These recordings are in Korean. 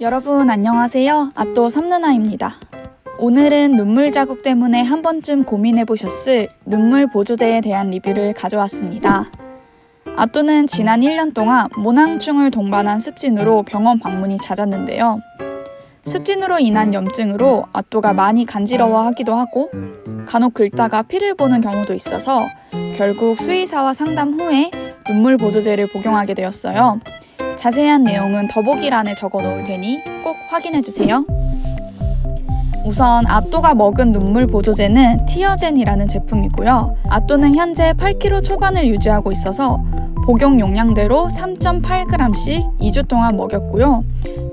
여러분 안녕하세요. 아또 삼누나입니다. 오늘은 눈물 자국 때문에 한 번쯤 고민해 보셨을 눈물 보조제에 대한 리뷰를 가져왔습니다. 아또는 지난 1년 동안 모낭충을 동반한 습진으로 병원 방문이 잦았는데요. 습진으로 인한 염증으로 아또가 많이 간지러워하기도 하고 간혹 긁다가 피를 보는 경우도 있어서 결국 수의사와 상담 후에 눈물 보조제를 복용하게 되었어요. 자세한 내용은 더보기란에 적어 놓을 테니 꼭 확인해 주세요. 우선 아또가 먹은 눈물 보조제는 티어젠이라는 제품이고요. 아또는 현재 8kg 초반을 유지하고 있어서 복용 용량대로 3.8g씩 2주 동안 먹였고요.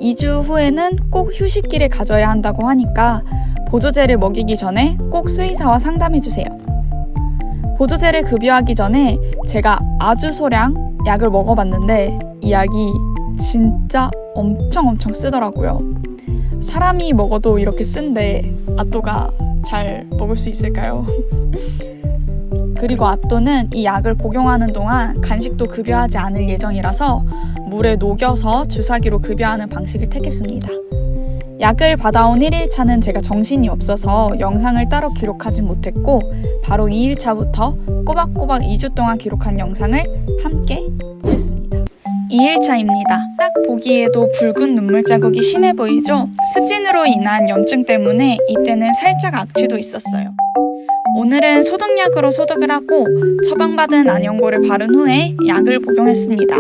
2주 후에는 꼭 휴식기를 가져야 한다고 하니까 보조제를 먹이기 전에 꼭 수의사와 상담해 주세요. 보조제를 급여하기 전에 제가 아주 소량 약을 먹어봤는데 이 약이 진짜 엄청 엄청 쓰더라고요. 사람이 먹어도 이렇게 쓴데 아또가 잘 먹을 수 있을까요? 그리고 아또는 이 약을 복용하는 동안 간식도 급여하지 않을 예정이라서 물에 녹여서 주사기로 급여하는 방식을 택했습니다. 약을 받아온 1일차는 제가 정신이 없어서 영상을 따로 기록하지 못했고 바로 2일차부터 꼬박꼬박 2주 동안 기록한 영상을 함께 보겠습니다. 2일차입니다. 딱 보기에도 붉은 눈물 자국이 심해 보이죠? 습진으로 인한 염증 때문에 이때는 살짝 악취도 있었어요. 오늘은 소독약으로 소독을 하고 처방받은 안연고를 바른 후에 약을 복용했습니다.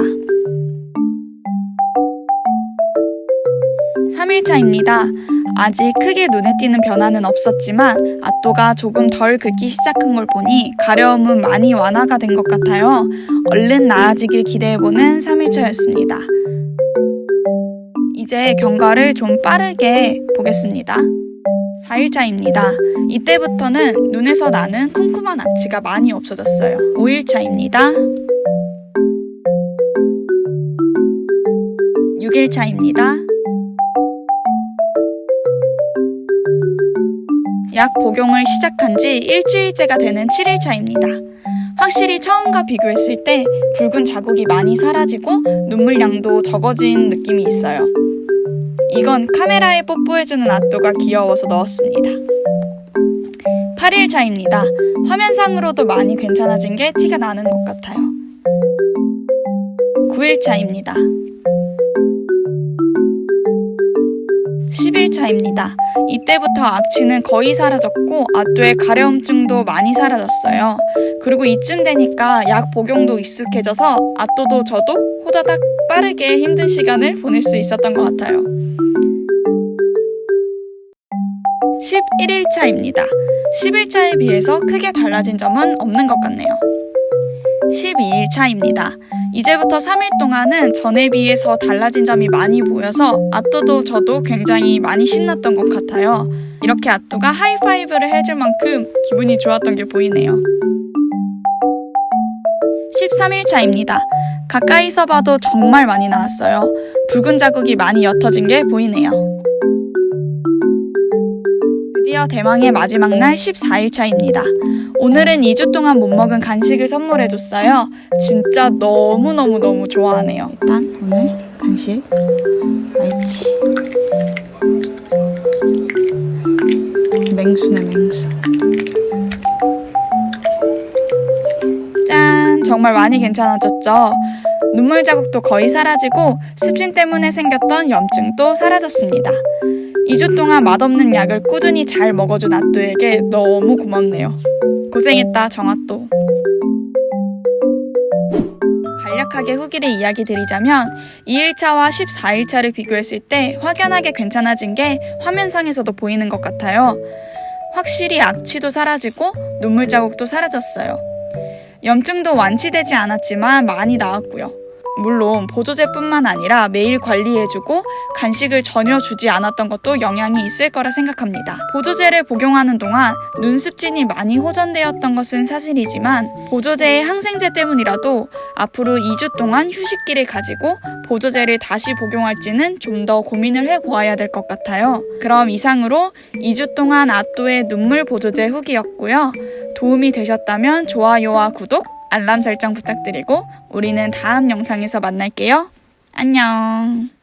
3일차입니다. 아직 크게 눈에 띄는 변화는 없었지만 아또가 조금 덜 긁기 시작한 걸 보니 가려움은 많이 완화가 된 것 같아요. 얼른 나아지길 기대해보는 3일차였습니다. 이제 경과를 좀 빠르게 보겠습니다. 4일차입니다. 이때부터는 눈에서 나는 쿰쿰한 악취가 많이 없어졌어요. 5일차입니다. 6일차입니다. 약 복용을 시작한 지 일주일째가 되는 7일차입니다. 확실히 처음과 비교했을 때 붉은 자국이 많이 사라지고 눈물량도 적어진 느낌이 있어요. 이건 카메라에 뽀뽀해주는 아또가 귀여워서 넣었습니다. 8일차입니다. 화면상으로도 많이 괜찮아진 게 티가 나는 것 같아요. 9일차입니다. 10일차입니다. 이때부터 악취는 거의 사라졌고 아또의 가려움증도 많이 사라졌어요. 그리고 이쯤 되니까 약 복용도 익숙해져서 아또도 저도 호다닥 빠르게 힘든 시간을 보낼 수 있었던 것 같아요. 11일차입니다. 10일차에 비해서 크게 달라진 점은 없는 것 같네요. 12일차입니다. 이제부터 3일 동안은 전에 비해서 달라진 점이 많이 보여서 아또도 저도 굉장히 많이 신났던 것 같아요. 이렇게 아또가 하이파이브를 해줄 만큼 기분이 좋았던 게 보이네요. 13일차입니다. 가까이서 봐도 정말 많이 나왔어요. 붉은 자국이 많이 옅어진 게 보이네요. 드디어 대망의 마지막 날 14일차입니다. 오늘은 2주 동안 못 먹은 간식을 선물해줬어요. 진짜 너무너무너무 좋아하네요. 일단 오늘 간식 알치 맹수네 맹수 짠! 정말 많이 괜찮아졌죠? 눈물 자국도 거의 사라지고 습진 때문에 생겼던 염증도 사라졌습니다. 2주 동안 맛없는 약을 꾸준히 잘 먹어준 아또에게 너무 고맙네요. 고생했다, 정아또. 간략하게 후기를 이야기 드리자면 2일차와 14일차를 비교했을 때 확연하게 괜찮아진 게 화면상에서도 보이는 것 같아요. 확실히 악취도 사라지고 눈물 자국도 사라졌어요. 염증도 완치되지 않았지만 많이 나았고요. 물론 보조제뿐만 아니라 매일 관리해주고 간식을 전혀 주지 않았던 것도 영향이 있을 거라 생각합니다. 보조제를 복용하는 동안 눈 습진이 많이 호전되었던 것은 사실이지만 보조제의 항생제 때문이라도 앞으로 2주 동안 휴식기를 가지고 보조제를 다시 복용할지는 좀 더 고민을 해보아야 될 것 같아요. 그럼 이상으로 2주 동안 아또의 눈물 보조제 후기였고요. 도움이 되셨다면 좋아요와 구독, 알람 설정 부탁드리고 우리는 다음 영상에서 만날게요. 안녕.